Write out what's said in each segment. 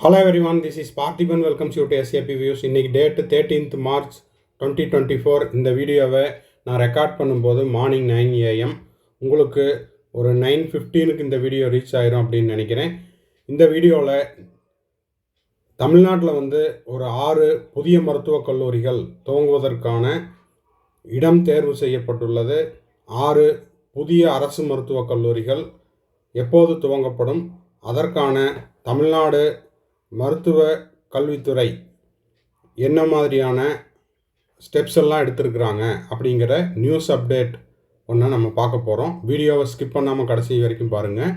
Hello everyone this is Parthiban welcomes you to SAP views இன்றைக்கி date thirteenth March twenty twenty four இந்த வீடியோவை நான் record பண்ணும்போது morning nine AM உங்களுக்கு ஒரு நைன் ஃபிஃப்டீனுக்கு இந்த வீடியோ ரீச் ஆயிரும் அப்படின்னு நினைக்கிறேன். இந்த வீடியோவில் தமிழ்நாட்டில் வந்து ஒரு ஆறு புதிய மருத்துவக் கல்லூரிகள் துவங்குவதற்கான இடம் தேர்வு செய்யப்பட்டுள்ளது. ஆறு புதிய அரசு மருத்துவக் கல்லூரிகள் எப்போது துவங்கப்படும்? அதற்கான தமிழ்நாடு மருத்துவ கல்வித்துறை என்ன மாதிரியான ஸ்டெப்ஸ் எல்லாம் எடுத்திருக்கிறாங்க அப்படிங்கிற நியூஸ் அப்டேட் ஒன்று நம்ம பார்க்க போகிறோம் வீடியோவை ஸ்கிப் பண்ணாமல் கடைசி வரைக்கும் பாருங்கள்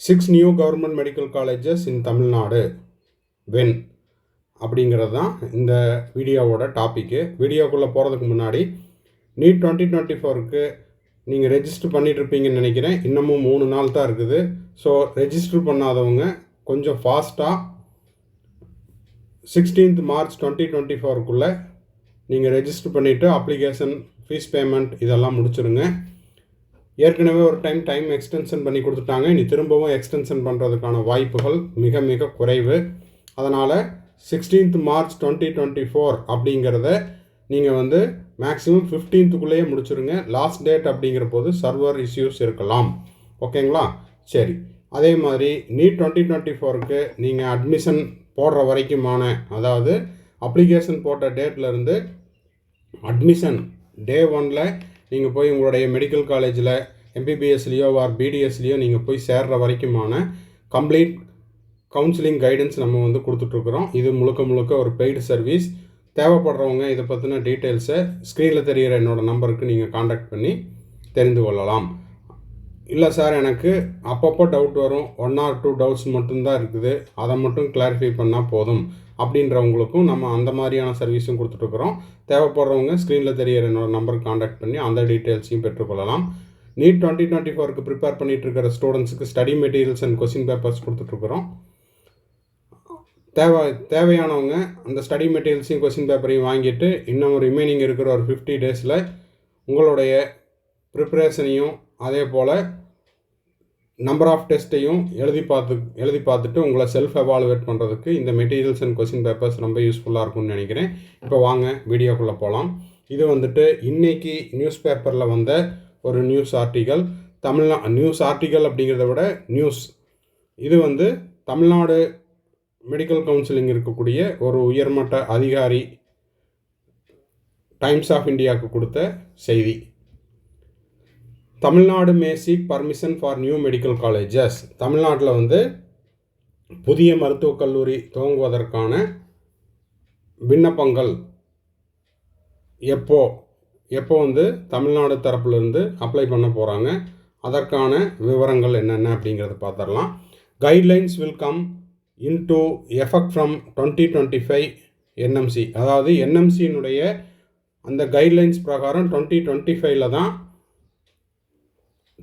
six new government medical colleges in Tamil Nadu when அப்படிங்கிறது தான் இந்த வீடியோவோட டாப்பிக்கு வீடியோக்குள்ளே போகிறதுக்கு முன்னாடி நீட் டுவெண்ட்டி டுவெண்ட்டி ஃபோருக்கு நீங்கள் ரெஜிஸ்டர் பண்ணிட்டு இருப்பீங்கன்னு நினைக்கிறேன். இன்னமும் மூணு நாள் தான் இருக்குது. ஸோ ரெஜிஸ்டர் பண்ணாதவங்க கொஞ்சம் ஃபாஸ்ட்டாக சிக்ஸ்டீன்த் மார்ச் டுவெண்ட்டி டுவெண்ட்டி ஃபோருக்குள்ளே நீங்கள் ரெஜிஸ்டர் பண்ணிவிட்டு அப்ளிகேஷன் ஃபீஸ் பேமெண்ட் இதெல்லாம் முடிச்சுருங்க. ஏற்கனவே ஒரு டைம் டைம் எக்ஸ்டென்ஷன் பண்ணி கொடுத்துட்டாங்க. இனி திரும்பவும் எக்ஸ்டென்ஷன் பண்ணுறதுக்கான வாய்ப்புகள் மிக மிக குறைவு. அதனால் sixteenth March twenty twenty four அப்படிங்கிறத நீங்கள் வந்து மேக்ஸிமம் ஃபிஃப்டீன்த்துக்குள்ளேயே முடிச்சுருங்க. லாஸ்ட் டேட் அப்படிங்கிற போது சர்வர் இஷ்யூஸ் இருக்கலாம். ஓகேங்களா சரி. அதே மாதிரி நீட் டுவெண்ட்டி டுவெண்ட்டி ஃபோருக்கு நீங்கள் அட்மிஷன் போடுற வரைக்குமான அதாவது அப்ளிகேஷன் போட்ட டேட்லேருந்து அட்மிஷன் டே ஒனில் நீங்கள் போய் உங்களுடைய மெடிக்கல் காலேஜில் எம்பிபிஎஸ்லேயோ ஆர் பிடிஎஸ்லேயோ நீங்கள் போய் சேர்ற வரைக்குமான கம்ப்ளீட் கவுன்சிலிங் கைடன்ஸ் நம்ம வந்து கொடுத்துட்ருக்குறோம். இது முழுக்க முழுக்க ஒரு பெய்டு சர்வீஸ் தேவைப்படுறவங்க இதை பற்றின டீட்டெயில்ஸை ஸ்க்ரீனில் தெரிகிற என்னோடய நம்பருக்கு நீங்கள் காண்டாக்ட் பண்ணி தெரிந்து கொள்ளலாம். இல்லை சார் எனக்கு அப்பப்போ டவுட் வரும். ஒன் ஆர் டூ டவுட்ஸ் மட்டும்தான் இருக்குது. அதை மட்டும் கிளாரிஃபை பண்ணால் போதும். அப்படின்றவங்களுக்கும் நம்ம அந்த மாதிரியான சர்வீஸும் கொடுத்துட்ருக்குறோம் தேவைப்படுறவங்க ஸ்க்ரீனில் தெரியிற என்னோட நம்பருக்கு காண்டாக்ட் பண்ணி அந்த டீட்டெயில்ஸையும் பெற்றுக்கொள்ளலாம். நீட் டுவெண்ட்டி டுவெண்ட்டி ஃபோருக்கு ப்ரிப்பேர் பண்ணிட்டு இருக்கிற ஸ்டூடெண்ட்ஸுக்கு study materials and question papers கொடுத்துட்ருக்குறோம் தேவை தேவையானவங்க அந்த ஸ்டடி மெட்டீரியல்ஸையும் கொஸ்டின் பேப்பரையும் வாங்கிட்டு இன்னும் ரிமைனிங் இருக்கிற ஒரு ஃபிஃப்டி டேஸில் உங்களுடைய ப்ரிப்பரேஷனையும் அதே போல் நம்பர் ஆஃப் டெஸ்ட்டையும் எழுதி பார்த்து எழுதி பார்த்துட்டு உங்களை செல்ஃப் எவாலுவேட் பண்ணுறதுக்கு இந்த மெட்டீரியல்ஸ் அண்ட் கொஸ்டின் பேப்பர்ஸ் ரொம்ப யூஸ்ஃபுல்லாக இருக்கும்னு நினைக்கிறேன். இப்போ வாங்க வீடியோக்குள்ளே போகலாம் இது வந்துட்டு இன்றைக்கி நியூஸ் பேப்பரில் வந்த ஒரு நியூஸ் ஆர்டிக்கல் தமிழ்நா நியூஸ் ஆர்டிக்கல் அப்படிங்கிறத விட நியூஸ் இது வந்து தமிழ்நாடு மெடிக்கல் கவுன்சிலிங் இருக்கக்கூடிய ஒரு உயர்மட்ட அதிகாரி டைம்ஸ் ஆஃப் இந்தியாவுக்கு கொடுத்த செய்தி. Tamil Nadu may seek permission for new medical colleges தமிழ்நாட்டில் வந்து புதிய மருத்துவக் கல்லூரி துவங்குவதற்கான விண்ணப்பங்கள் எப்போ எப்போ வந்து தமிழ்நாடு தரப்புலேருந்து அப்ளை பண்ண போகிறாங்க அதற்கான விவரங்கள் என்னென்ன அப்படிங்கிறத பார்த்துடலாம் guidelines will come into effect from twenty twenty five NMC அதாவது என்எம்சியினுடைய அந்த கைட்லைன்ஸ் பிரகாரம் டுவெண்ட்டி டுவெண்ட்டி ஃபைவ்ல தான்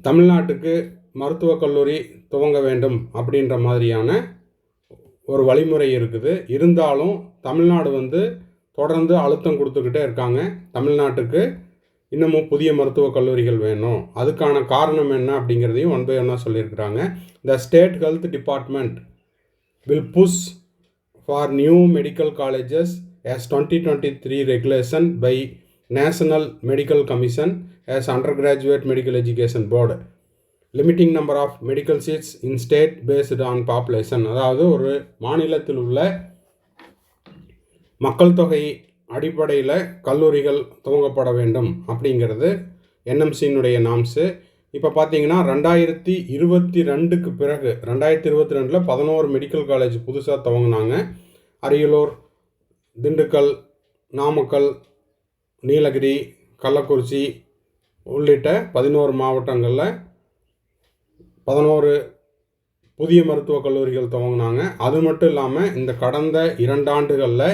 தமிழ்நாட்டுக்கு மருத்துவக் கல்லூரி துவங்க வேண்டும் அப்படின்ற மாதிரியான ஒரு வழிமுறை இருக்குது. இருந்தாலும் தமிழ்நாடு வந்து தொடர்ந்து அழுத்தம் கொடுத்துக்கிட்டே இருக்காங்க. தமிழ்நாட்டுக்கு இன்னமும் புதிய மருத்துவக் கல்லூரிகள் வேணும். அதுக்கான காரணம் என்ன அப்படிங்கிறதையும் ஒன் பை ஒன்னாக சொல்லியிருக்கிறாங்க. The state health department will push for new medical colleges as twenty twenty three regulation by National Medical Commission as undergraduate medical education board. Limiting number of medical seats in state based on population அதாவது ஒரு மாநிலத்தில் உள்ள மக்கள் தொகை அடிப்படையில் கல்லூரிகள் துவங்கப்பட வேண்டும் அப்படிங்கிறது என்எம்சியினுடைய நாம்ஸு. இப்போ பார்த்தீங்கன்னா ரெண்டாயிரத்தி இருபத்தி ரெண்டுக்கு பிறகு ரெண்டாயிரத்தி இருபத்தி ரெண்டில் பதினோரு மெடிக்கல் காலேஜ் புதுசாக துவங்கினாங்க. அரியலூர் திண்டுக்கல் நாமக்கல் நீலகிரி கள்ளக்குறிச்சி உள்ளிட்ட பதினோரு மாவட்டங்களில் பதினோரு புதிய மருத்துவக் கல்லூரிகள் துவங்கினாங்க. அது மட்டும் இல்லாமல் இந்த கடந்த இரண்டாண்டுகளில்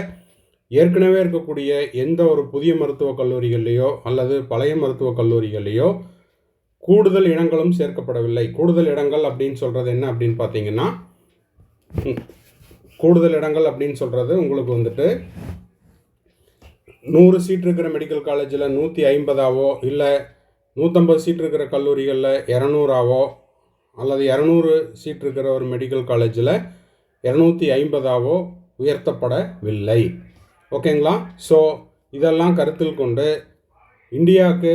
ஏற்கனவே இருக்கக்கூடிய எந்த ஒரு புதிய மருத்துவக் கல்லூரிகள்லேயோ அல்லது பழைய மருத்துவக் கல்லூரிகள்லேயோ கூடுதல் இடங்களும் சேர்க்கப்படவில்லை. கூடுதல் இடங்கள் அப்படின்னு சொல்கிறது என்ன அப்படின்னு பார்த்தீங்கன்னா கூடுதல் இடங்கள் அப்படின்னு சொல்கிறது உங்களுக்கு வந்துட்டு நூறு சீட் இருக்கிற மெடிக்கல் காலேஜில் நூற்றி ஐம்பதாவோ இல்லை நூற்றம்பது சீட் இருக்கிற கல்லூரிகளில் இரநூறாவோ அல்லது இரநூறு சீட் இருக்கிற ஒரு மெடிக்கல் காலேஜில் இரநூத்தி ஐம்பதாவோ உயர்த்தப்படவில்லை. ஓகேங்களா ஸோ இதெல்லாம் கருத்தில் கொண்டு இந்தியாவுக்கு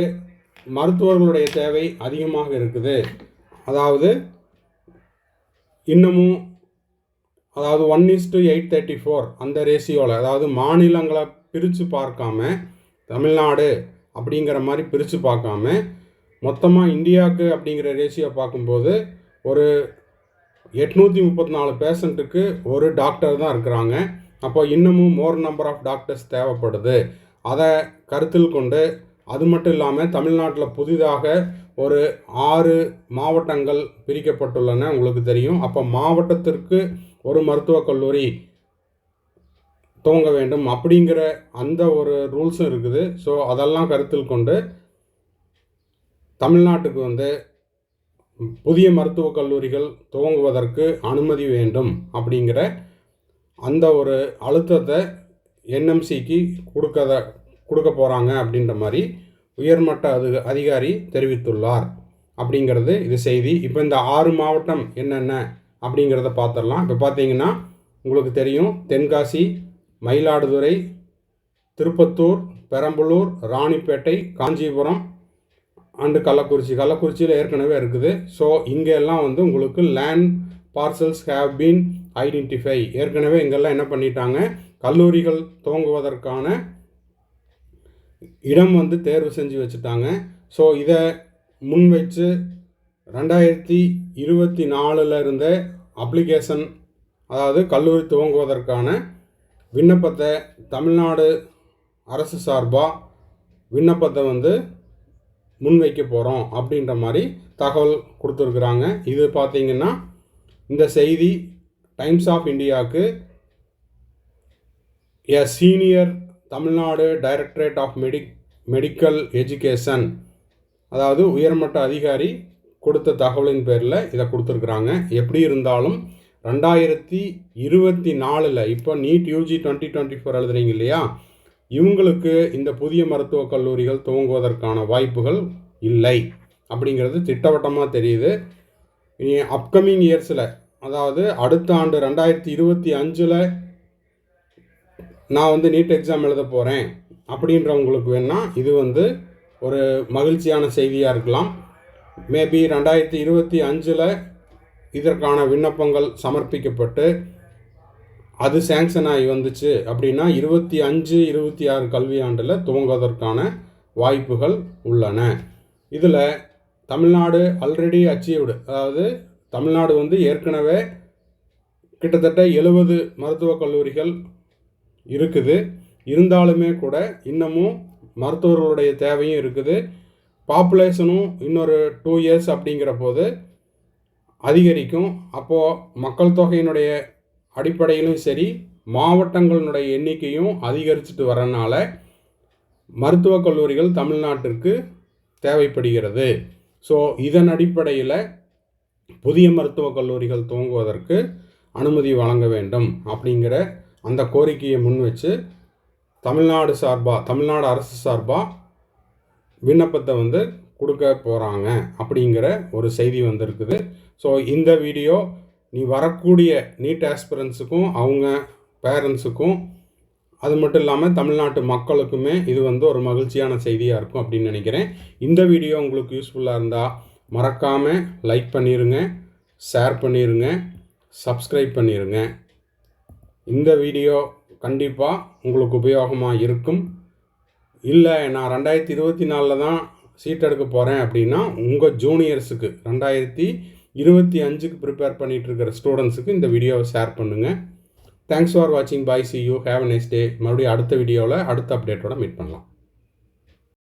மருத்துவர்களுடைய தேவை அதிகமாக இருக்குது. அதாவது இன்னமும் அதாவது one is to eight thirty four அந்த ரேஷியோவில் அதாவது மாநிலங்களை பிரித்து பார்க்காம தமிழ்நாடு அப்படிங்கிற மாதிரி பிரித்து பார்க்காம மொத்தமாக இந்தியாவுக்கு அப்படிங்கிற ரேஷியோ பார்க்கும்போது ஒரு எட்நூற்றி முப்பத்தி நாலு பேஷண்ட்டுக்கு ஒரு டாக்டர் தான் இருக்கிறாங்க. அப்போ இன்னமும் மோர் நம்பர் ஆஃப் டாக்டர்ஸ் தேவைப்படுது. அதை கருத்தில் கொண்டு அது மட்டும் இல்லாமல் தமிழ்நாட்டில் புதிதாக ஒரு ஆறு மாவட்டங்கள் பிரிக்கப்பட்டுள்ளன உங்களுக்கு தெரியும். அப்போ மாவட்டத்திற்கு ஒரு மருத்துவக் கல்லூரி துவங்க வேண்டும் அப்படிங்கிற அந்த ஒரு ரூல்ஸும் இருக்குது. ஸோ அதெல்லாம் கருத்தில் கொண்டு தமிழ்நாட்டுக்கு வந்து புதிய மருத்துவக் கல்லூரிகள் துவங்குவதற்கு அனுமதி வேண்டும் அப்படிங்கிற அந்த ஒரு அழுத்தத்தை என்எம்சிக்கு கொடுக்கத கொடுக்க போகிறாங்க அப்படின்ற மாதிரி உயர்மட்ட அது அதிகாரி தெரிவித்துள்ளார். அப்படிங்கிறது இது செய்தி. இப்போ இந்த ஆறு மாவட்டம் என்னென்ன அப்படிங்கிறத பார்த்துடலாம். இப்போ பார்த்தீங்கன்னா உங்களுக்கு தெரியும் தென்காசி மயிலாடுதுறை திருப்பத்தூர் பெரம்பலூர் ராணிப்பேட்டை காஞ்சிபுரம் அண்டு கள்ளக்குறிச்சி. கள்ளக்குறிச்சியில் ஏற்கனவே இருக்குது. ஸோ இங்கே எல்லாம் வந்து உங்களுக்கு land parcels have been identify ஏற்கனவே இங்கெல்லாம் என்ன பண்ணிட்டாங்க? கல்லூரிகள் துவங்குவதற்கான இடம் வந்து தேர்வு செஞ்சு வச்சுட்டாங்க. ஸோ இதை முன் வச்சு ரெண்டாயிரத்தி இருபத்தி நாலில் இருந்த அப்ளிகேஷன் அதாவது கல்லூரி துவங்குவதற்கான விண்ணப்பத்தை தமிழ்நாடு அரசு சார்பாக விண்ணப்பத்தை வந்து முன்வைக்க போகிறோம் அப்படின்ற மாதிரி தகவல் கொடுத்துருக்குறாங்க. இது பார்த்திங்கன்னா இந்த செய்தி டைம்ஸ் ஆஃப் இந்தியாவுக்கு a senior Tamil Nadu directorate of மெடி medical education அதாவது உயர்மட்ட அதிகாரி கொடுத்த தகவலின் பேரில் இதை கொடுத்துருக்குறாங்க. எப்படி இருந்தாலும் ரெண்டாயிரத்தி இருபத்தி நாலில் இப்போ NEET UG twenty twenty four எழுதுறீங்க இல்லையா? இவங்களுக்கு இந்த புதிய மருத்துவக் கல்லூரிகள் துவங்குவதற்கான வாய்ப்புகள் இல்லை அப்படிங்கிறது திட்டவட்டமாக தெரியுது. இனி அப்கமிங் இயர்ஸில் அதாவது அடுத்த ஆண்டு ரெண்டாயிரத்தி இருபத்தி அஞ்சில் நான் வந்து நீட் எக்ஸாம் எழுத போகிறேன் அப்படின்றவங்களுக்கு வேணால் இது வந்து ஒரு மகிழ்ச்சியான செய்தியாக இருக்கலாம். மேபி ரெண்டாயிரத்தி இருபத்தி அஞ்சில் இதற்கான விண்ணப்பங்கள் சமர்ப்பிக்கப்பட்டு அது சேங்ஷன் ஆகி வந்துச்சு அப்படின்னா இருபத்தி அஞ்சு இருபத்தி ஆறு கல்வியாண்டில் துவங்குவதற்கான வாய்ப்புகள் உள்ளன. இதில் தமிழ்நாடு ஆல்ரெடி அச்சீவ்டு அதாவது தமிழ்நாடு வந்து ஏற்கனவே கிட்டத்தட்ட எழுபது மருத்துவக் கல்லூரிகள் இருக்குது. இருந்தாலுமே கூட இன்னமும் மருத்துவர்களுடைய தேவையும் இருக்குது. பாப்புலேஷனும் இன்னொரு டூ இயர்ஸ் அப்படிங்கிற போது அதிகரிக்கும். அப்போது மக்கள் தொகையினுடைய அடிப்படையிலும் சரி மாவட்டங்களினுடைய எண்ணிக்கையும் அதிகரிச்சுட்டு வரனால மருத்துவக் கல்லூரிகள் தமிழ்நாட்டிற்கு தேவைப்படுகிறது. ஸோ இதன் அடிப்படையில் புதிய மருத்துவக் கல்லூரிகள் துவங்குவதற்கு அனுமதி வழங்க வேண்டும் அப்படிங்கிற அந்த கோரிக்கையை முன் வச்சு தமிழ்நாடு சார்பாக தமிழ்நாடு அரசு சார்பாக விண்ணப்பத்தை வந்து கொடுக்க போகிறாங்க அப்படிங்கிற ஒரு செய்தி வந்திருக்குது. ஸோ இந்த வீடியோ நீ வரக்கூடிய நீட் ஆஸ்பிரன்ஸுக்கும் அவங்க பேரண்ட்ஸுக்கும் அது மட்டும் இல்லாமல் தமிழ்நாட்டு மக்களுக்குமே இது வந்து ஒரு மகிழ்ச்சியான செய்தியாக இருக்கும் அப்படின்னு நினைக்கிறேன். இந்த வீடியோ உங்களுக்கு யூஸ்ஃபுல்லாக இருந்தால் மறக்காமல் லைக் பண்ணிடுங்க ஷேர் பண்ணிடுங்க சப்ஸ்கிரைப் பண்ணிடுங்க இந்த வீடியோ கண்டிப்பாக உங்களுக்கு உபயோகமாக இருக்கும். இல்லை நான் ரெண்டாயிரத்தி இருபத்தி நாலில் தான் சீட் எடுக்க போகிறேன் அப்படின்னா உங்கள் ஜூனியர்ஸுக்கு ரெண்டாயிரத்தி இருபத்தி அஞ்சுக்கு ப்ரிப்பேர் பண்ணிகிட்ருக்கிற ஸ்டூடெண்ட்ஸுக்கு இந்த வீடியோவை ஷேர் பண்ணுங்கள் தேங்க்ஸ் ஃபார் வாட்சிங் bye see you have next day மறுபடியும் அடுத்த வீடியோவில் அடுத்த அப்டேட்டோட மீட் பண்ணலாம்.